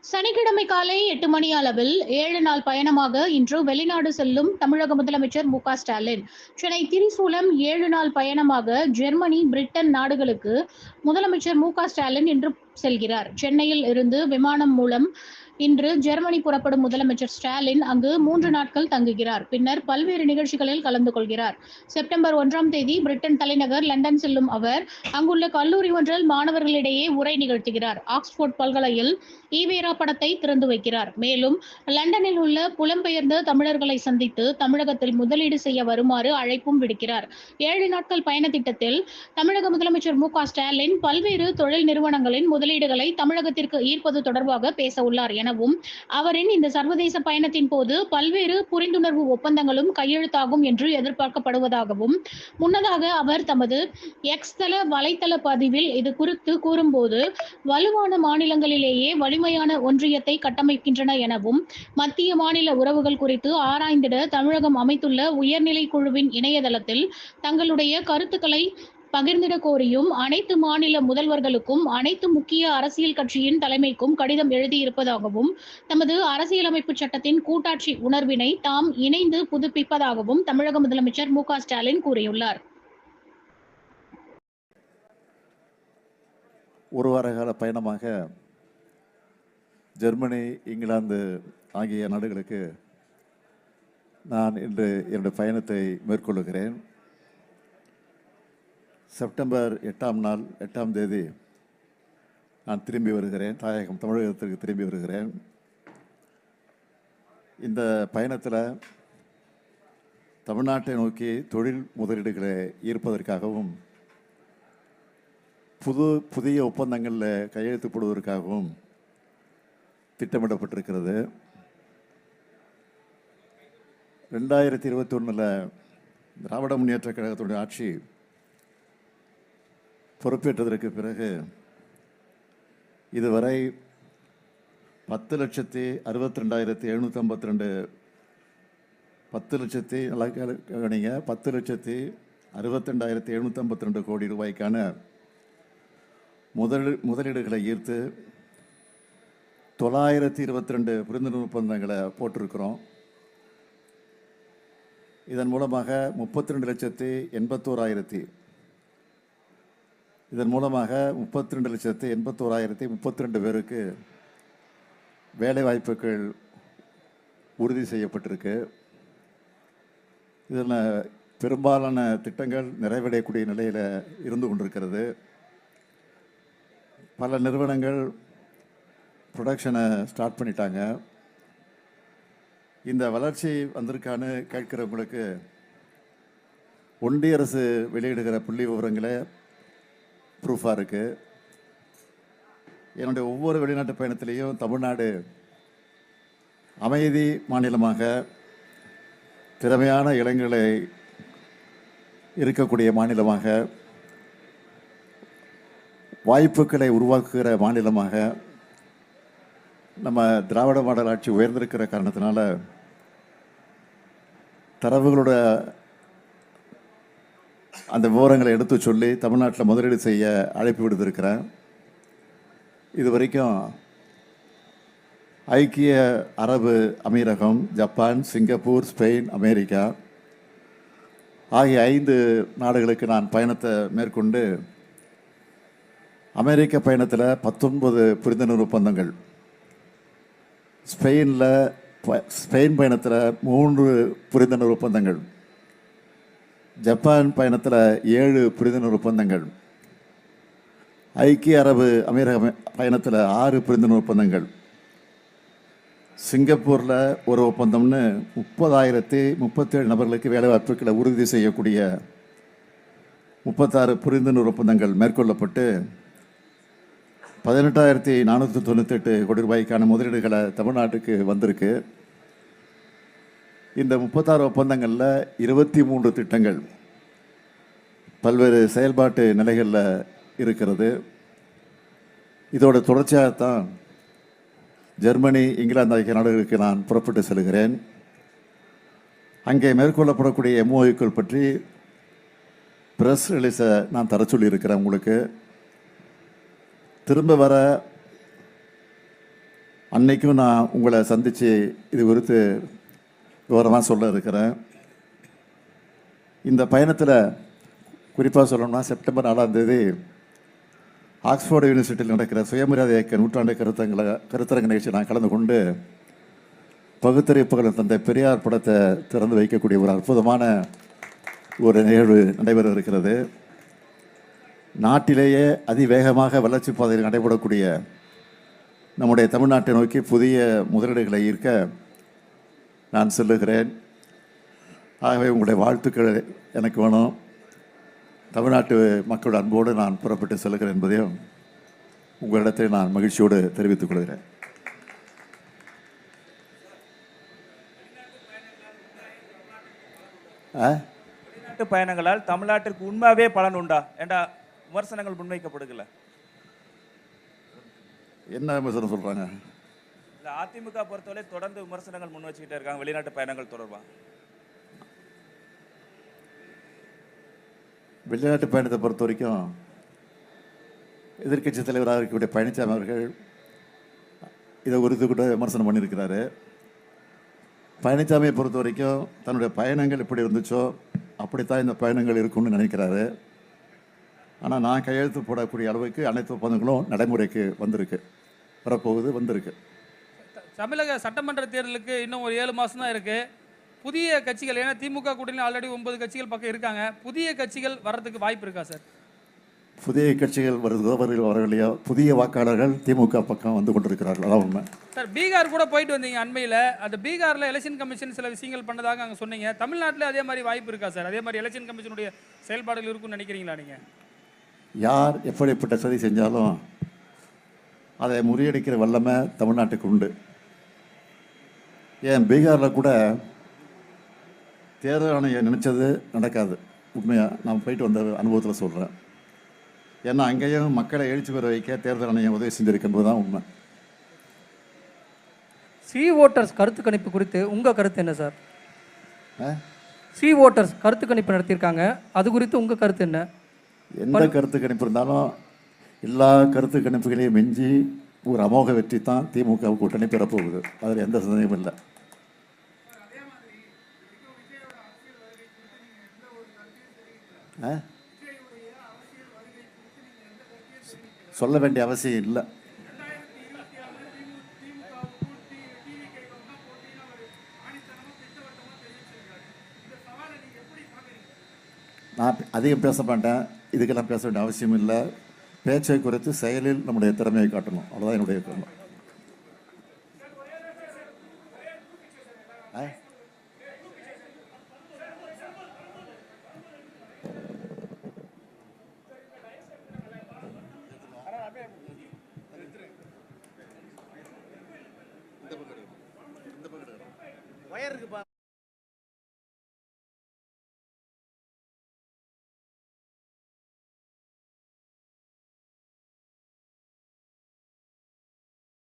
சனிக்கிழமை காலை எட்டு மணி அளவில் ஏழு நாள் பயணமாக இன்று வெளிநாடு செல்லும் தமிழக முதலமைச்சர் மு ஸ்டாலின். சென்னை திரிசூலம் ஏழு நாள் பயணமாக ஜெர்மனி பிரிட்டன் நாடுகளுக்கு முதலமைச்சர் மு ஸ்டாலின் இன்று செல்கிறார். சென்னையில் இருந்து விமானம் மூலம் இன்று ஜெர்மனி புறப்படும் முதலமைச்சர் ஸ்டாலின் அங்கு மூன்று நாட்கள் தங்குகிறார். பின்னர் பல்வேறு நிகழ்ச்சிகளில் கலந்து கொள்கிறார். செப்டம்பர் ஒன்றாம் தேதி பிரிட்டன் தலைநகர் லண்டன் செல்லும் அவர் அங்குள்ள கல்லூரி ஒன்றில் மாணவர்களிடையே உரை நிகழ்த்துகிறார். ஆக்ஸ்போர்ட் பல்கலையில் ஈவேரா படத்தை திறந்து வைக்கிறார். மேலும் லண்டனில் உள்ள புலம்பெயர்ந்த தமிழர்களை சந்தித்து தமிழகத்தில் முதலீடு செய்ய வருமாறு அழைப்பும் விடுக்கிறார். ஏழு நாட்கள் பயண திட்டத்தில் தமிழக முதலமைச்சர் மு க ஸ்டாலின் பல்வேறு தொழில் நிறுவனங்களின் முதலீடுகளை தமிழகத்திற்கு ஈர்ப்பது தொடர்பாக பேச உள்ளார் எனவும் அவரின் இந்த சர்வதேச பயணத்தின் போது பல்வேறு புரிந்துணர்வு ஒப்பந்தங்களும் கையெழுத்தாகும் என்று எதிர்பார்க்கப்படுவதாகவும் முன்னதாக அவர் தமது எக்ஸ் தள வலைத்தள பதிவில் இது குறித்து கூறும்போது வலுவான மாநிலங்களிலேயே வலிமையான ஒன்றியத்தை கட்டமைக்கின்றன எனவும் மத்திய மாநில உறவுகள் குறித்து ஆராய்ந்திட தமிழகம் அமைத்துள்ள உயர்நிலை குழுவின் இணையதளத்தில் தங்களுடைய கருத்துக்களை பகிர்ந்திட கோரியும் அனைத்து மாநில முதல்வர்களுக்கும் அனைத்து முக்கிய அரசியல் கட்சியின் தலைமைக்கும் கடிதம் எழுதியிருப்பதாகவும் தமது அரசியலமைப்பு சட்டத்தின் கூட்டாட்சி உணர்வினை தாம் இணைந்து புதுப்பிப்பதாகவும் தமிழக முதலமைச்சர் மு க ஸ்டாலின் கூறியுள்ளார். ஒரு வார கால பயணமாக ஜெர்மனி இங்கிலாந்து ஆகிய நாடுகளுக்கு நான் இன்று என்னுடைய பயணத்தை மேற்கொள்ளுகிறேன். செப்டம்பர் எட்டாம் நாள் எட்டாம் தேதி நான் திரும்பி வருகிறேன். தாயகம் தமிழகத்திற்கு திரும்பி வருகிறேன். இந்த பயணத்தில் தமிழ்நாட்டை நோக்கி தொழில் முதலீடுகளை ஈர்ப்பதற்காகவும் புது புதிய ஒப்பந்தங்களில் கையெழுத்து போடுவதற்காகவும் திட்டமிடப்பட்டிருக்கிறது. ரெண்டாயிரத்தி இருபத்தி ஒன்றில் திராவிட முன்னேற்ற கழகத்துடைய ஆட்சி பொறுப்பேற்றதற்கு பிறகு இதுவரை பத்து லட்சத்தி அறுபத்தி ரெண்டாயிரத்தி எழுநூற்றி ஐம்பத்தி ரெண்டு பத்து லட்சத்தி நல்லா பத்து லட்சத்தி அறுபத்தி ரெண்டாயிரத்தி எழுநூற்றி ஐம்பத்தி ரெண்டு கோடி ரூபாய்க்கான முதலீடு முதலீடுகளை ஈர்த்து தொள்ளாயிரத்தி இருபத்தி ரெண்டு புரிந்துணர்வு ஒப்பந்தங்களை போட்டிருக்கிறோம். இதன் மூலமாக முப்பத்தி ரெண்டு லட்சத்தி எண்பத்தோராயிரத்தி இதன் மூலமாக முப்பத்தி ரெண்டு லட்சத்து எண்பத்தோராயிரத்தி முப்பத்தி ரெண்டு பேருக்கு வேலை வாய்ப்புகள் உறுதி செய்யப்பட்டிருக்கு. இதில் பெரும்பாலான திட்டங்கள் நிறைவடையக்கூடிய நிலையில் இருந்து கொண்டிருக்கிறது. பல நிறுவனங்கள் ப்ரொடக்ஷனை ஸ்டார்ட் பண்ணிட்டாங்க. இந்த வளர்ச்சி வந்திருக்கான்னு கேட்கிறவங்களுக்கு ஒன்றிய அரசு வெளியிடுகிற புள்ளி விவரங்களை ப்ரூஃபாக இருக்குது என்னுடைய ஒவ்வொரு வெளிநாட்டு பயணத்திலையும் தமிழ்நாடு அமைதி மாநிலமாக திறமையான இளைஞர்களை இருக்கக்கூடிய மாநிலமாக வாய்ப்புகளை உருவாக்குகிற மாநிலமாக நம்ம திராவிட மாடல் ஆட்சி உயர்ந்திருக்கிற காரணத்தினால தரவுகளோட அந்த விவரங்களை எடுத்து சொல்லி தமிழ்நாட்டில் முதலீடு செய்ய அழைப்பு விடுத்திருக்கிறேன் இது வரைக்கும் ஐக்கிய அரபு அமீரகம் ஜப்பான் சிங்கப்பூர் ஸ்பெயின் அமெரிக்கா ஆகிய ஐந்து நாடுகளுக்கு நான் பயணத்தை மேற்கொண்டு அமெரிக்க பயணத்தில் பத்தொன்பது புரிந்துணர்வு ஒப்பந்தங்கள். ஸ்பெயினில் ப- ஸ்பெயின் பயணத்தில் மூன்று புரிந்துணர்வு ஒப்பந்தங்கள். ஜப்பான் பயணத்தில் ஏழு புரிந்துணர்வு ஒப்பந்தங்கள். ஐக்கிய அரபு அமீரக பயணத்தில் ஆறு புரிந்துணர்வு ஒப்பந்தங்கள். சிங்கப்பூரில் ஒரு ஒப்பந்தம்னு முப்பதாயிரத்தி முப்பத்தேழு நபர்களுக்கு வேலைவாய்ப்புகளை உறுதி செய்யக்கூடிய முப்பத்தாறு புரிந்துணர்வு ஒப்பந்தங்கள் மேற்கொள்ளப்பட்டு பதினெட்டாயிரத்தி நானூற்றி தொண்ணூத்தெட்டு கோடி ரூபாய்க்கான முதலீடுகளை தமிழ்நாட்டுக்கு வந்திருக்கு. இந்த முப்பத்தாறு ஒப்பந்தங்களில் இருபத்தி மூன்று திட்டங்கள் பல்வேறு செயல்பாட்டு நிலைகளில் இருக்கிறது. இதோட தொடர்ச்சியாகத்தான் ஜெர்மனி இங்கிலாந்து ஆகிய நாடுகளுக்கு நான் புறப்பட்டு செல்கிறேன். அங்கே மேற்கொள்ளப்படக்கூடிய எம்ஓஐக்கள் பற்றி ப்ரெஸ் ரிலீஸை நான் தர சொல்லியிருக்கிறேன் உங்களுக்கு. திரும்ப வர அன்னைக்கும் நான் உங்களை சந்தித்து இது குறித்து விவரமாக சொல்ல இருக்கிறேன். இந்த பயணத்தில் குறிப்பாக சொல்லணும்னா செப்டம்பர் நாலாம் தேதி ஆக்ஸ்போர்டு யூனிவர்சிட்டியில் நடக்கிற சுயமரியாதை இயக்க நூற்றாண்டு கருத்தங்களை கருத்தரங்க நிகழ்ச்சி நான் கலந்து கொண்டு பகுத்தறிப்புகளின் தந்தை பெரியார் படத்தை திறந்து வைக்கக்கூடிய ஒரு அற்புதமான ஒரு நிகழ்வு நடைபெற இருக்கிறது. நாட்டிலேயே அதிவேகமாக வளர்ச்சி பாதையில் நடைபெறக்கூடிய நம்முடைய தமிழ்நாட்டை நோக்கி புதிய முதலீடுகளை ஈர்க்க நான் சொல்லுகிறேன். ஆகவே உங்களுடைய வாழ்த்துக்கள் எனக்கு வேணும். தமிழ்நாட்டு மக்களோட அன்போடு நான் புறப்பட்டு செல்கிறேன் என்பதையும் உங்களிடத்தில் நான் மகிழ்ச்சியோடு தெரிவித்துக் கொள்கிறேன். வெளிநாட்டு பயணங்களால் தமிழ்நாட்டிற்கு உண்மையாவே பலன் உண்டா? ஏண்டா விமர்சனங்கள் முன்வைக்கப்படுகல? என்ன விமர்சனம் சொல்கிறாங்க அதிமுக பொறுத்தவரை தொடர்ந்து விமர்சனங்கள் முன் வச்சுக்கிட்டே இருக்காங்க. வெளிநாட்டு பயணங்கள் தொடர்பாக வெளிநாட்டு பயணத்தை பொறுத்த வரைக்கும் எதிர்க்கட்சி தலைவராக இருக்கக்கூடிய பழனிசாமி அவர்கள் இதை குறித்து கூட விமர்சனம் பண்ணியிருக்கிறாரு. பழனிசாமியை பொறுத்த வரைக்கும் தன்னுடைய பயணங்கள் எப்படி இருந்துச்சோ அப்படித்தான் இந்த பயணங்கள் இருக்கும்னு நினைக்கிறாரு. ஆனால் நான் கையெழுத்து போடக்கூடிய அளவுக்கு அனைத்து ஒப்பந்தங்களும் நடைமுறைக்கு வந்திருக்கு. வரப்போகுது வந்திருக்கு. தமிழக சட்டமன்ற தேர்தலுக்கு இன்னும் ஒரு ஏழு மாதம் தான் இருக்கு. புதிய கட்சிகள் ஏன்னா திமுக கூட்டணியில் ஆல்ரெடி ஒன்பது கட்சிகள் பக்கம் இருக்காங்க. புதிய கட்சிகள் வர்றதுக்கு வாய்ப்பு இருக்கா சார்? புதிய கட்சிகள் வருதோ வரவில்லையோ புதிய வாக்காளர்கள் திமுக பக்கம் வந்து கொண்டிருக்கிறார்கள். அதான் உண்மை. சார் பீகார் கூட போயிட்டு வந்தீங்க அண்மையில். அந்த பீகாரில் எலெக்ஷன் கமிஷன் சில விஷயங்கள் பண்ணதாக அங்கே சொன்னீங்க. தமிழ்நாட்டில் அதே மாதிரி வாய்ப்பு இருக்கா சார்? அதே மாதிரி எலெக்ஷன் கமிஷனுடைய செயல்பாடுகள் இருக்கும்னு நினைக்கிறீங்களா நீங்கள் யார் எப்படிப்பட்ட சதி செஞ்சாலும் அதை முறியடிக்கிற வல்லமை தமிழ்நாட்டுக்கு உண்டு. ஏன் பீகாரில் கூட தேர்தல் ஆணையம் நினச்சது நடக்காது. உண்மையாக நான் போயிட்டு வந்த அனுபவத்தில் சொல்கிறேன் ஏன்னா அங்கேயும் மக்களை எழுச்சி பெற வைக்க தேர்தல் ஆணையம் உதவி செஞ்சிருக்கின்றது தான் உண்மை. சி ஓட்டர்ஸ் கருத்து கணிப்பு குறித்து உங்கள் கருத்து என்ன சார்? சி ஓட்டர்ஸ் கருத்து கணிப்பு நடத்தியிருக்காங்க. அது குறித்து உங்கள் கருத்து என்ன? எந்த கருத்து கணிப்பு இருந்தாலும் எல்லா கருத்து கணிப்புகளையும் மிஞ்சி ஒரு அமோக வெற்றி தான் திமுக கூட்டணி பெறப்போகுது. அதில் எந்த சந்தேகமும் இல்லை. சொல்ல வேண்டிய அவசியம் இல்லை. நான் அதிகம் பேச மாட்டேன். இதுக்கெல்லாம் பேச வேண்டிய அவசியம் இல்லை. பேச்சை குறித்து செயலில் நம்முடைய திறமையை காட்டணும். அவ்வளோதான் என்னுடைய கருத்து ஆ?